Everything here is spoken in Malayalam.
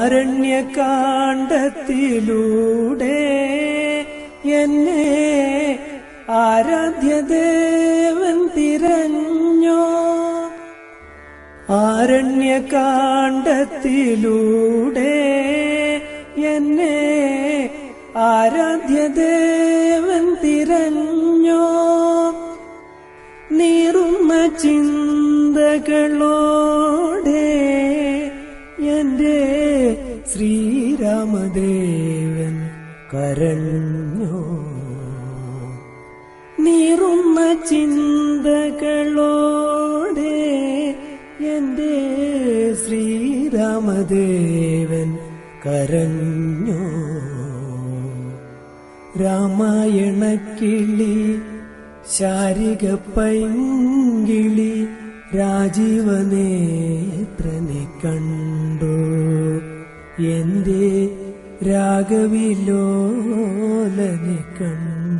ആരണ്യകാണ്ഡത്തിലൂടെ എന്നെ ആരാധ്യദേവൻ തിരഞ്ഞോ? ആരണ്യകാണ്ഡത്തിലൂടെ എന്നെ ആരാധ്യദേവൻ തിരഞ്ഞോ? നീറുന്ന ചിന്തകളോടെ എന്റെ ശ്രീരാമദേവൻ കരഞ്ഞോ? നീറുന്ന ചിന്തകളോടെ എന്റെ ശ്രീരാമദേവൻ കരഞ്ഞോ? രാമായണക്കിളി ശാരിക പൈങ്കിളി രാജീവനേത്രനെ കണ്ടു. എന്റെ രാഗവിലോലനെ കണ്ടു.